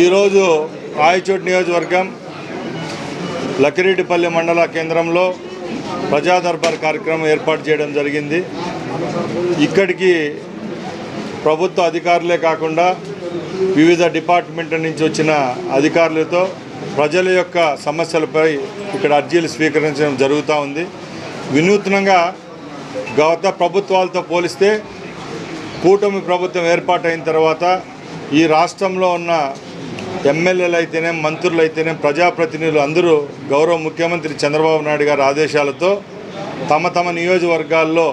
ఈరోజు రాయచోటి నియోజకవర్గం లకిరెడ్డిపల్లి మండల కేంద్రంలో ప్రజా దర్బార్ కార్యక్రమం ఏర్పాటు చేయడం జరిగింది. ఇక్కడికి ప్రభుత్వ అధికారులే కాకుండా వివిధ డిపార్ట్మెంట్ల నుంచి వచ్చిన అధికారులతో ప్రజల యొక్క సమస్యలపై ఇక్కడ అర్జీలు స్వీకరించడం జరుగుతూ ఉంది. వినూత్నంగా గత ప్రభుత్వాలతో పోలిస్తే కూటమి ప్రభుత్వం ఏర్పాటైన తర్వాత ఈ రాష్ట్రంలో ఉన్న ఎమ్మెల్యేలు అయితేనే మంత్రులు అయితేనే ప్రజాప్రతినిధులు అందరూ గౌరవ ముఖ్యమంత్రి చంద్రబాబు నాయుడు గారి ఆదేశాలతో తమ తమ నియోజకవర్గాల్లో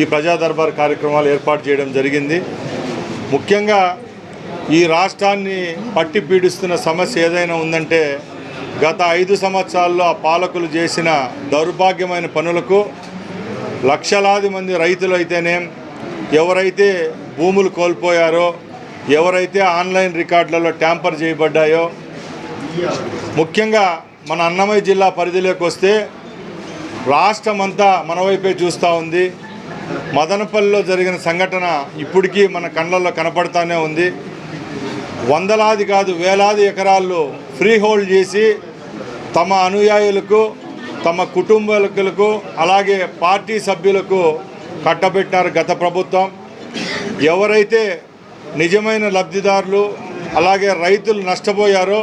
ఈ ప్రజా దర్బార్ కార్యక్రమాలు ఏర్పాటు చేయడం జరిగింది. ముఖ్యంగా ఈ రాష్ట్రాన్ని పట్టి పీడిస్తున్న సమస్య ఏదైనా ఉందంటే గత ఐదు సంవత్సరాల్లో ఆ పాలకులు చేసిన దౌర్భాగ్యమైన పనులకు లక్షలాది మంది రైతులు అయితేనేం ఎవరైతే భూములు కోల్పోయారో ఎవరైతే ఆన్లైన్ రికార్డులలో ట్యాంపర్ చేయబడ్డాయో ముఖ్యంగా మన అన్నమయ్య జిల్లా పరిధిలోకి వస్తే రాష్ట్రం అంతా మన వైపే చూస్తూ ఉంది. మదనపల్లిలో జరిగిన సంఘటన ఇప్పటికీ మన కళ్ళల్లో కనపడతానే ఉంది. వందలాది కాదు వేలాది ఎకరాల్లో ఫ్రీ హోల్డ్ చేసి తమ అనుయాయులకు తమ కుటుంబాలకు అలాగే పార్టీ సభ్యులకు కట్టబెట్టారు గత ప్రభుత్వం. ఎవరైతే నిజమైన లబ్ధిదారులు అలాగే రైతులు నష్టపోయారో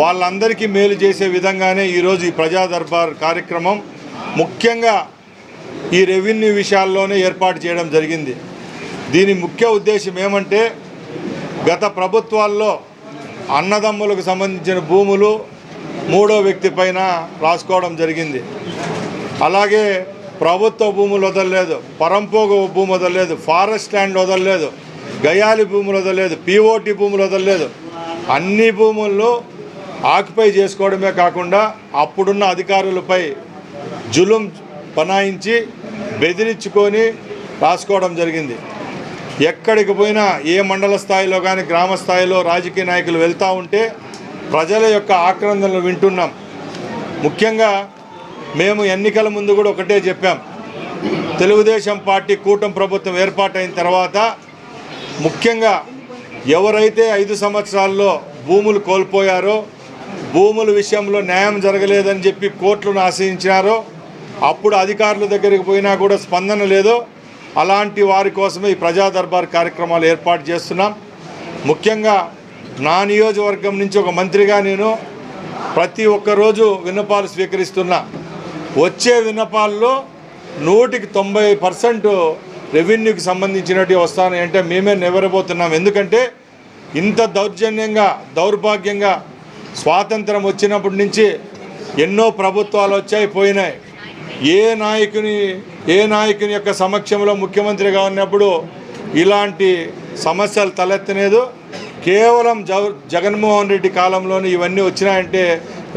వాళ్ళందరికీ మేలు చేసే విధంగానే ఈరోజు ఈ ప్రజా దర్బార్ కార్యక్రమం ముఖ్యంగా ఈ రెవెన్యూ విషయాల్లోనే ఏర్పాటు చేయడం జరిగింది. దీని ముఖ్య ఉద్దేశం ఏమంటే గత ప్రభుత్వాల్లో అన్నదమ్ములకు సంబంధించిన భూములు మూడో వ్యక్తి పైన రాసుకోవడం జరిగింది. అలాగే ప్రభుత్వ భూములు వదలలేదు పరంపోగ భూమి వదలలేదు ఫారెస్ట్ ల్యాండ్ వదలలేదు. గయాలి భూములు వదలలేదు పిఓటి భూములు వదలలేదు. అన్ని భూముల్లో ఆక్యుపై చేసుకోవడమే కాకుండా అప్పుడున్న అధికారులపై జులుం పనాయించి బెదిరించుకొని రాసుకోవడం జరిగింది. ఎక్కడికి పోయినా ఏ మండల స్థాయిలో కానీ గ్రామ స్థాయిలో రాజకీయ నాయకులు వెళ్తూ ఉంటే ప్రజల యొక్క ఆక్రందనలు వింటున్నాం. ముఖ్యంగా మేము ఎన్నికల ముందు కూడా ఒకటే చెప్పాం. తెలుగుదేశం పార్టీ కూటమి ప్రభుత్వం ఏర్పాటైన తర్వాత ముఖ్యంగా ఎవరైతే ఐదు సంవత్సరాల్లో భూములు కోల్పోయారో భూముల విషయంలో న్యాయం జరగలేదని చెప్పి కోర్టులను ఆశ్రయించారో అప్పుడు అధికారుల దగ్గరికి పోయినా కూడా స్పందన లేదు. అలాంటి వారి కోసమే ఈ ప్రజా దర్బార్ కార్యక్రమాలు ఏర్పాటు చేస్తున్నాం. ముఖ్యంగా నా నియోజకవర్గం నుంచి ఒక మంత్రిగా నేను ప్రతి ఒక్క రోజు విన్నపాలు స్వీకరిస్తున్నా. వచ్చే విన్నపాల్లో నూటికి తొంభై పర్సెంట్ రెవెన్యూకి సంబంధించినట్టు వస్తాను అంటే మేమే నివరబోతున్నాం. ఎందుకంటే ఇంత దౌర్జన్యంగా దౌర్భాగ్యంగా స్వాతంత్రం వచ్చినప్పటి నుంచి ఎన్నో ప్రభుత్వాలు వచ్చాయి పోయినాయి. ఏ నాయకుని ఏ నాయకుని యొక్క సమక్షంలో ముఖ్యమంత్రిగా ఉన్నప్పుడు ఇలాంటి సమస్యలు తలెత్తలేదు. కేవలం జగన్మోహన్ రెడ్డి కాలంలోనే ఇవన్నీ వచ్చినాయంటే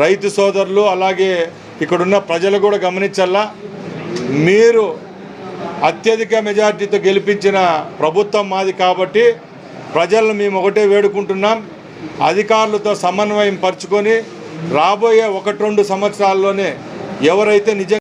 రైతు సోదరులు అలాగే ఇక్కడున్న ప్రజలు కూడా గమనించాలా మీరు అత్యధిక మెజార్టీతో గెలిపించిన ప్రభుత్వం మాది కాబట్టి ప్రజలను మేము ఒకటే వేడుకుంటున్నాం. అధికారులతో సమన్వయం పరుచుకొని రాబోయే ఒకటి రెండు సంవత్సరాల్లోనే ఎవరైతే నిజంగా